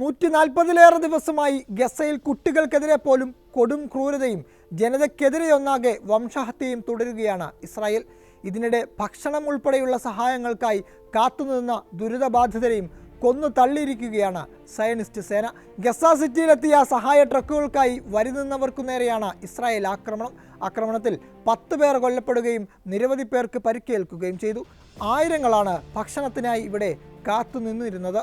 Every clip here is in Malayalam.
നൂറ്റി നാൽപ്പതിലേറെ ദിവസമായി ഗസയിൽ കുട്ടികൾക്കെതിരെ പോലും കൊടും ക്രൂരതയും ജനതയ്ക്കെതിരെയൊന്നാകെ വംശഹത്യയും തുടരുകയാണ് ഇസ്രായേൽ. ഇതിനിടെ ഭക്ഷണം ഉൾപ്പെടെയുള്ള സഹായങ്ങൾക്കായി കാത്തുനിന്ന ദുരിതബാധിതരെയും കൊന്നു തള്ളിയിരിക്കുകയാണ് സയനിസ്റ്റ് സേന. ഗസ സിറ്റിയിലെത്തിയ സഹായ ട്രക്കുകൾക്കായി വരിനിന്നവർക്കു നേരെയാണ് ഇസ്രായേൽ ആക്രമണം. ആക്രമണത്തിൽ പത്ത് പേർ കൊല്ലപ്പെടുകയും നിരവധി പേർക്ക് പരിക്കേൽക്കുകയും ചെയ്തു. ആയിരങ്ങളാണ് ഭക്ഷണത്തിനായി ഇവിടെ കാത്തുനിന്നിരുന്നത്.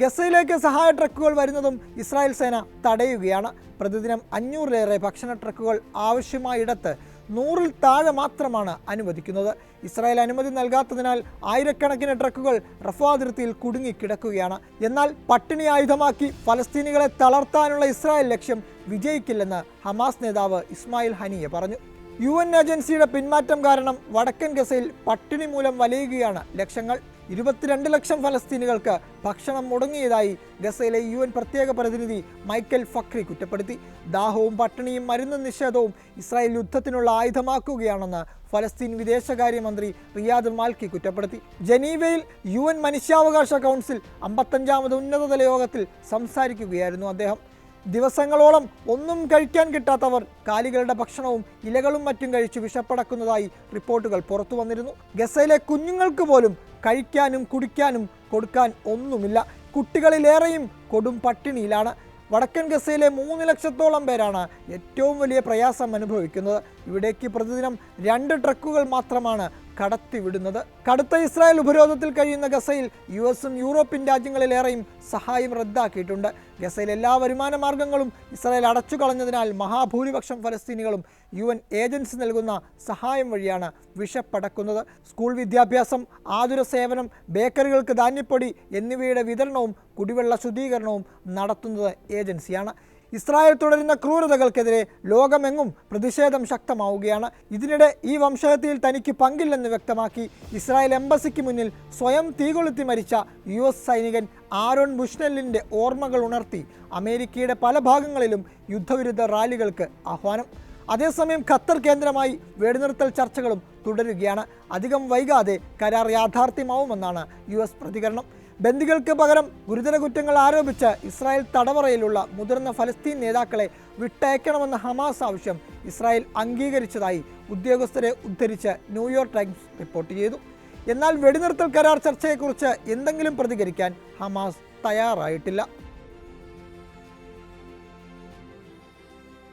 ഗസയിലേക്ക് സഹായ ട്രക്കുകൾ വരുന്നതും ഇസ്രായേൽ സേന തടയുകയാണ്. പ്രതിദിനം അഞ്ഞൂറിലേറെ ഭക്ഷണ ട്രക്കുകൾ ആവശ്യമായിടത്ത് നൂറിൽ താഴെ മാത്രമാണ് അനുവദിക്കുന്നത്. ഇസ്രായേൽ അനുമതി നൽകാത്തതിനാൽ ആയിരക്കണക്കിന് ട്രക്കുകൾ റഫ അതിർത്തിയിൽ കുടുങ്ങിക്കിടക്കുകയാണ്. എന്നാൽ പട്ടിണി ആയുധമാക്കി ഫലസ്തീനികളെ തളർത്താനുള്ള ഇസ്രായേൽ ലക്ഷ്യം വിജയിക്കില്ലെന്ന് ഹമാസ് നേതാവ് ഇസ്മായിൽ ഹനിയ പറഞ്ഞു. യു എൻ ഏജൻസിയുടെ പിന്മാറ്റം കാരണം വടക്കൻ ഗസയിൽ പട്ടിണി മൂലം വലയുകയാണ് ലക്ഷങ്ങൾ ഇരുപത്തിരണ്ട് ലക്ഷം ഫലസ്തീനികൾക്ക് ഭക്ഷണം മുടങ്ങിയതായി ഗസയിലെ യു എൻ പ്രത്യേക പ്രതിനിധി മൈക്കൽ ഫക്രി കുറ്റപ്പെടുത്തി. ദാഹവും പട്ടിണിയും മരുന്ന് നിഷേധവും ഇസ്രായേൽ യുദ്ധത്തിനുള്ള ആയുധമാക്കുകയാണെന്ന് ഫലസ്തീൻ വിദേശകാര്യമന്ത്രി റിയാദ് മാൽക്കി കുറ്റപ്പെടുത്തി. ജനീവയിൽ യു എൻ മനുഷ്യാവകാശ കൗൺസിൽ അമ്പത്തഞ്ചാമത് ഉന്നതതല യോഗത്തിൽ സംസാരിക്കുകയായിരുന്നു അദ്ദേഹം. ദിവസങ്ങളോളം ഒന്നും കഴിക്കാൻ കിട്ടാത്തവർ കാലികളുടെ ഭക്ഷണവും ഇലകളും മറ്റും കഴിച്ച് വിഷപ്പടക്കുന്നതായി റിപ്പോർട്ടുകൾ പുറത്തു വന്നിരുന്നു. ഗസയിലെ കുഞ്ഞുങ്ങൾക്ക് പോലും കഴിക്കാനും കുടിക്കാനും കൊടുക്കാൻ ഒന്നുമില്ല. കുട്ടികളിലേറെയും കൊടും പട്ടിണിയിലാണ്. വടക്കൻ ഗസയിലെ മൂന്ന് ലക്ഷത്തോളം പേരാണ് ഏറ്റവും വലിയ പ്രയാസം അനുഭവിക്കുന്നത്. ഇവിടേക്ക് പ്രതിദിനം രണ്ട് ട്രക്കുകൾ മാത്രമാണ് കടത്തിവിടുന്നത്. കടുത്ത ഇസ്രായേൽ ഉപരോധത്തിൽ കഴിയുന്ന ഗസയിൽ യു എസും യൂറോപ്യൻ രാജ്യങ്ങളിലേറെയും സഹായം റദ്ദാക്കിയിട്ടുണ്ട്. ഗസയിൽ എല്ലാ വരുമാന മാർഗങ്ങളും ഇസ്രായേൽ അടച്ചു കളഞ്ഞതിനാൽ മഹാഭൂരിപക്ഷം ഫലസ്തീനികളും യു എൻ ഏജൻസി നൽകുന്ന സഹായം വഴിയാണ് വിഷപ്പടക്കുന്നത് സ്കൂൾ വിദ്യാഭ്യാസം ആതുര സേവനം ബേക്കറികൾക്ക് ധാന്യപ്പൊടി എന്നിവയുടെ വിതരണവും കുടിവെള്ള ശുദ്ധീകരണവും നടത്തുന്നത് ഏജൻസിയാണ്. ഇസ്രായേൽ തുടരുന്ന ക്രൂരതകൾക്കെതിരെ ലോകമെങ്ങും പ്രതിഷേധം ശക്തമാവുകയാണ്. ഇതിനിടെ ഈ വംശഹത്യയിൽ തനിക്ക് പങ്കില്ലെന്ന് വ്യക്തമാക്കി ഇസ്രായേൽ എംബസിക്ക് മുന്നിൽ സ്വയം തീകൊളുത്തി മരിച്ച യു എസ് സൈനികൻ ആരോൺ ബുഷ്നെല്ലിന്റെ ഓർമ്മകൾ ഉണർത്തി അമേരിക്കയുടെ പല ഭാഗങ്ങളിലും യുദ്ധവിരുദ്ധ റാലികൾക്ക് ആഹ്വാനം. അതേസമയം ഖത്തർ കേന്ദ്രമായി വെടിനിർത്തൽ ചർച്ചകളും തുടരുകയാണ്. അധികം വൈകാതെ കരാർ യാഥാർത്ഥ്യമാവുമെന്നാണ് യു പ്രതികരണം. ബന്ദികൾക്ക് പകരം ഗുരുതര കുറ്റങ്ങൾ ആരോപിച്ച് ഇസ്രായേൽ തടവറയിലുള്ള മുതിർന്ന ഫലസ്തീൻ നേതാക്കളെ വിട്ടയക്കണമെന്ന ഹമാസ് ആവശ്യം ഇസ്രായേൽ അംഗീകരിച്ചതായി ഉദ്യോഗസ്ഥരെ ഉദ്ധരിച്ച് ന്യൂയോർക്ക് ടൈംസ് റിപ്പോർട്ട് ചെയ്തു. എന്നാൽ വെടിനിർത്തൽ കരാർ ചർച്ചയെക്കുറിച്ച് എന്തെങ്കിലും പ്രതികരിക്കാൻ ഹമാസ് തയ്യാറായിട്ടില്ല.